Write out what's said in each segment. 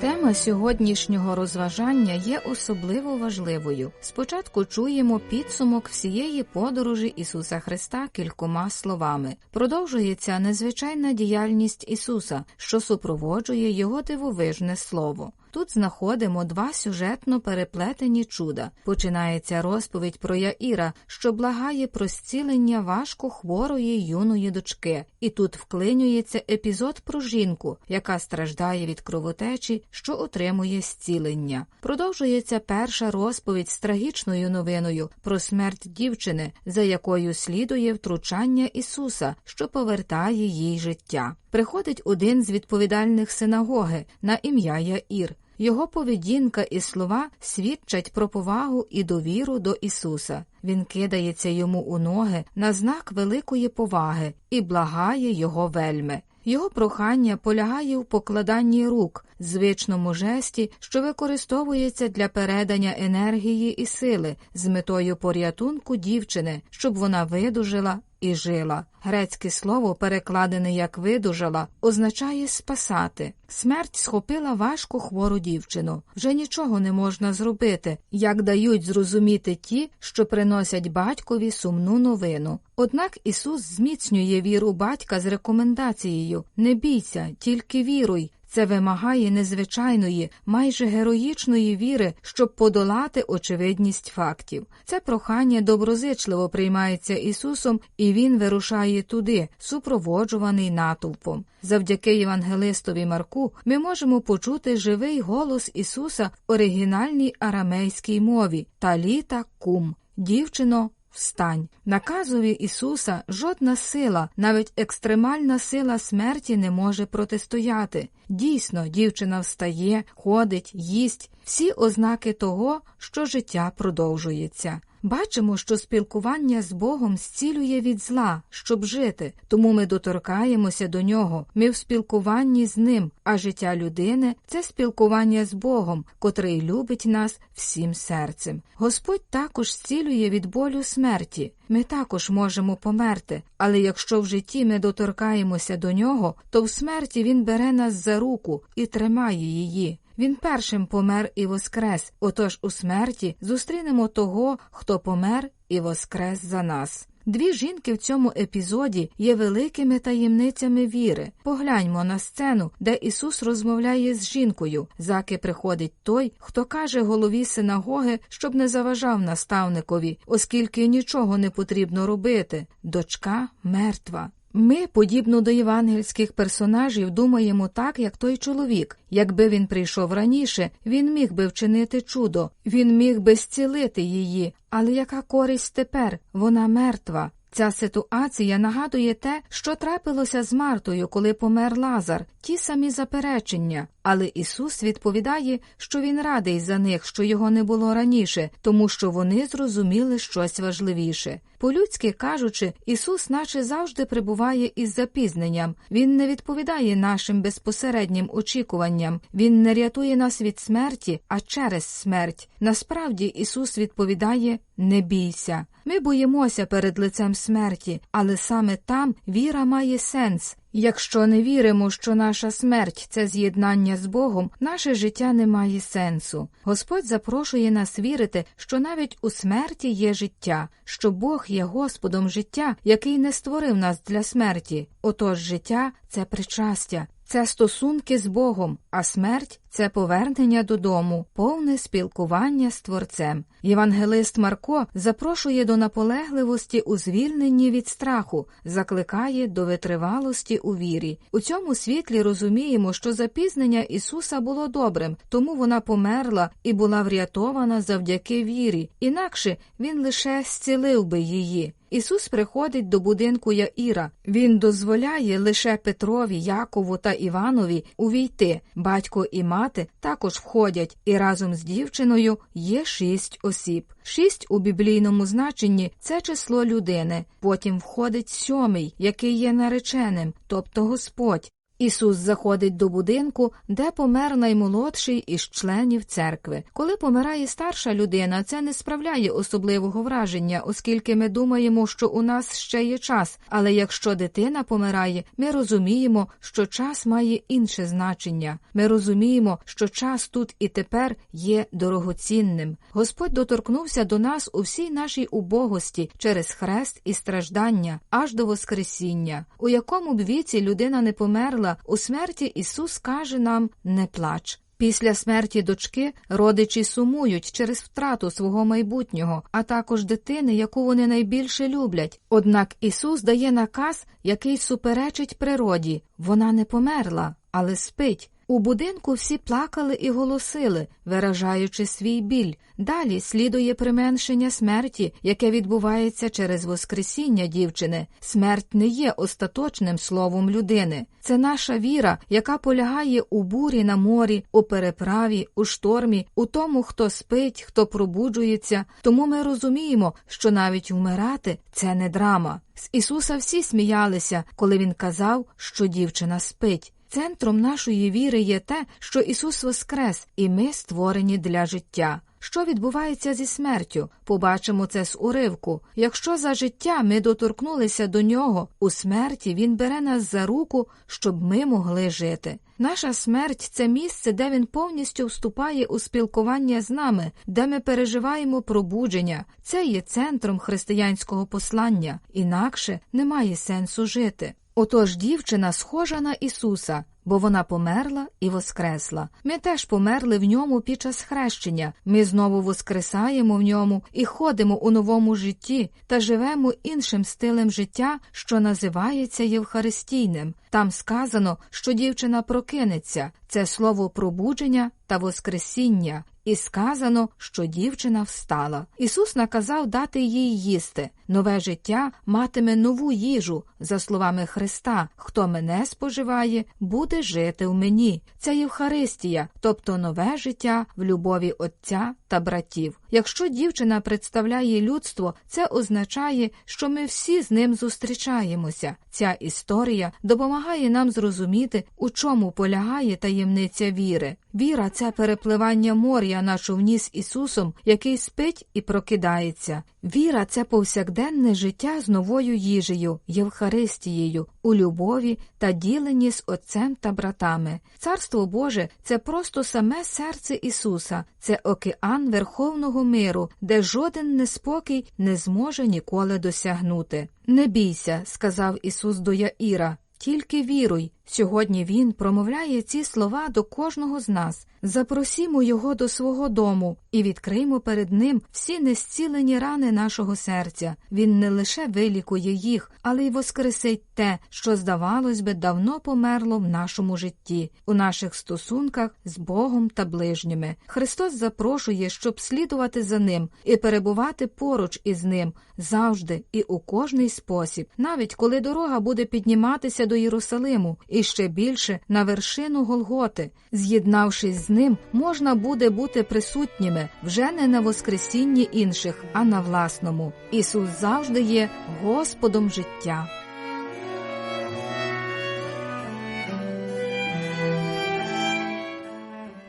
Тема сьогоднішнього розважання є особливо важливою. Спочатку чуємо підсумок всієї подорожі Ісуса Христа кількома словами. Продовжується незвичайна діяльність Ісуса, що супроводжує Його дивовижне слово. Тут знаходимо два сюжетно переплетені чуда. Починається розповідь про Яїра, що благає про зцілення важко хворої юної дочки, і тут вклинюється епізод про жінку, яка страждає від кровотечі, що отримує зцілення. Продовжується перша розповідь з трагічною новиною про смерть дівчини, за якою слідує втручання Ісуса, що повертає їй життя. Приходить один з відповідальних синагоги на ім'я Яїр. Його поведінка і слова свідчать про повагу і довіру до Ісуса. Він кидається йому у ноги на знак великої поваги і благає його вельми. Його прохання полягає в покладанні рук, звичному жесті, що використовується для передання енергії і сили з метою порятунку дівчини, щоб вона видужила і жила. Грецьке слово, перекладене як видужала, означає спасати. Смерть схопила важку хвору дівчину. Вже нічого не можна зробити, як дають зрозуміти ті, що приносять батькові сумну новину. Однак Ісус зміцнює віру батька з рекомендацією Не бійся, тільки віруй. Це вимагає незвичайної, майже героїчної віри, щоб подолати очевидність фактів. Це прохання доброзичливо приймається Ісусом, і Він вирушає туди, супроводжуваний натовпом. Завдяки євангелистові Марку ми можемо почути живий голос Ісуса в оригінальній арамейській мові Таліта кум. Дівчино, Встань. Наказові Ісуса жодна сила, навіть екстремальна сила смерті не може протистояти. Дійсно, дівчина встає, ходить, їсть всі ознаки того, що життя продовжується. Бачимо, що спілкування з Богом зцілює від зла, щоб жити, тому ми доторкаємося до нього, ми в спілкуванні з ним, а життя людини це спілкування з Богом, котрий любить нас всім серцем. Господь також зцілює від болю смерті. Ми також можемо померти, але якщо в житті ми доторкаємося до нього, то в смерті він бере нас за руку і тримає її. Він першим помер і воскрес, отож у смерті зустрінемо того, хто помер і воскрес за нас. Дві жінки в цьому епізоді є великими таємницями віри. Погляньмо на сцену, де Ісус розмовляє з жінкою, заки приходить той, хто каже голові синагоги, щоб не заважав наставникові, оскільки нічого не потрібно робити. Дочка мертва. Ми, подібно до євангельських персонажів, думаємо так, як той чоловік. Якби він прийшов раніше, він міг би вчинити чудо, він міг би зцілити її. Але яка користь тепер? Вона мертва. Ця ситуація нагадує те, що трапилося з Мартою, коли помер Лазар, ті самі заперечення. Але Ісус відповідає, що Він радий за них, що його не було раніше, тому що вони зрозуміли щось важливіше. По-людськи кажучи, Ісус, наче завжди прибуває із запізненням, Він не відповідає нашим безпосереднім очікуванням, Він не рятує нас від смерті, а через смерть. Насправді Ісус відповідає не бійся. Ми боїмося перед лицем смерті, але саме там віра має сенс. Якщо не віримо, що наша смерть це з'єднання з Богом, наше життя не має сенсу. Господь запрошує нас вірити, що навіть у смерті є життя, що Бог є Господом життя, який не створив нас для смерті. Отож життя це причастя, це стосунки з Богом, а смерть це повернення додому, повне спілкування з Творцем. Євангелист Марко запрошує до наполегливості у звільненні від страху, закликає до витривалості у вірі. У цьому світлі розуміємо, що запізнення Ісуса було добрим, тому вона померла і була врятована завдяки вірі, інакше він лише зцілив би її. Ісус приходить до будинку Яїра. Він дозволяє лише Петрові, Якову та Іванові увійти. Батько і мати також входять, і разом з дівчиною є шість осіб. Шість у біблійному значенні це число людини. Потім входить сьомий, який є нареченим, тобто Господь. Ісус заходить до будинку, де помер наймолодший із членів церкви. Коли помирає старша людина, це не справляє особливого враження, оскільки ми думаємо, що у нас ще є час. Але якщо дитина помирає, ми розуміємо, що час має інше значення. Ми розуміємо, що час тут і тепер є дорогоцінним. Господь доторкнувся до нас у всій нашій убогості через хрест і страждання аж до Воскресіння. У якому б віці людина не померла, у смерті Ісус каже нам не плач. Після смерті дочки родичі сумують через втрату свого майбутнього, а також дитини, яку вони найбільше люблять. Однак Ісус дає наказ, який суперечить природі вона не померла, але спить. У будинку всі плакали і голосили, виражаючи свій біль. Далі слідує применшення смерті, яке відбувається через Воскресіння дівчини. Смерть не є остаточним словом людини. Це наша віра, яка полягає у бурі на морі, у переправі, у штормі, у тому, хто спить, хто пробуджується. Тому ми розуміємо, що навіть вмирати це не драма. З Ісуса всі сміялися, коли він казав, що дівчина спить. Центром нашої віри є те, що Ісус воскрес, і ми створені для життя. Що відбувається зі смертю? Побачимо це з уривку. Якщо за життя ми доторкнулися до нього, у смерті Він бере нас за руку, щоб ми могли жити. Наша смерть це місце, де він повністю вступає у спілкування з нами, де ми переживаємо пробудження. Це є центром християнського послання, інакше немає сенсу жити. Отож дівчина схожа на Ісуса, бо вона померла і воскресла. Ми теж померли в ньому під час хрещення. Ми знову воскресаємо в ньому і ходимо у новому житті та живемо іншим стилем життя, що називається Євхаристійним. Там сказано, що дівчина прокинеться. Це слово пробудження та воскресіння. І сказано, що дівчина встала. Ісус наказав дати їй їсти. Нове життя матиме нову їжу, за словами Христа. Хто мене споживає, буде жити в мені. Це Євхаристія, тобто нове життя в любові Отця та братів. Якщо дівчина представляє людство, це означає, що ми всі з ним зустрічаємося. Ця історія допомагає нам зрозуміти, у чому полягає таємниця віри. Віра це перепливання моря на човні з Ісусом, який спить і прокидається. Віра це повсякденне життя з новою їжею, Євхаристією, у любові та діленні з Отцем та братами. Царство Боже це просто саме серце Ісуса, це океан верховного миру, де жоден неспокій не зможе ніколи досягнути. Не бійся, сказав Ісус до Яїра, тільки віруй. Сьогодні Він промовляє ці слова до кожного з нас. Запросімо його до свого дому і відкриймо перед ним всі незцілені рани нашого серця. Він не лише вилікує їх, але й воскресить те, що, здавалось би, давно померло в нашому житті, у наших стосунках з Богом та ближніми. Христос запрошує, щоб слідувати за ним і перебувати поруч із ним завжди і у кожний спосіб, навіть коли дорога буде підніматися до Єрусалиму і ще більше на вершину Голготи. З'єднавшись з ним, можна буде бути присутніми вже не на Воскресінні інших, а на власному. Ісус завжди є Господом життя.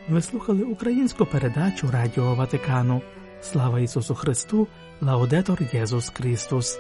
Ви слухали українську передачу Радіо Ватикану. Слава Ісусу Христу! Лаудетор Єсус Христос!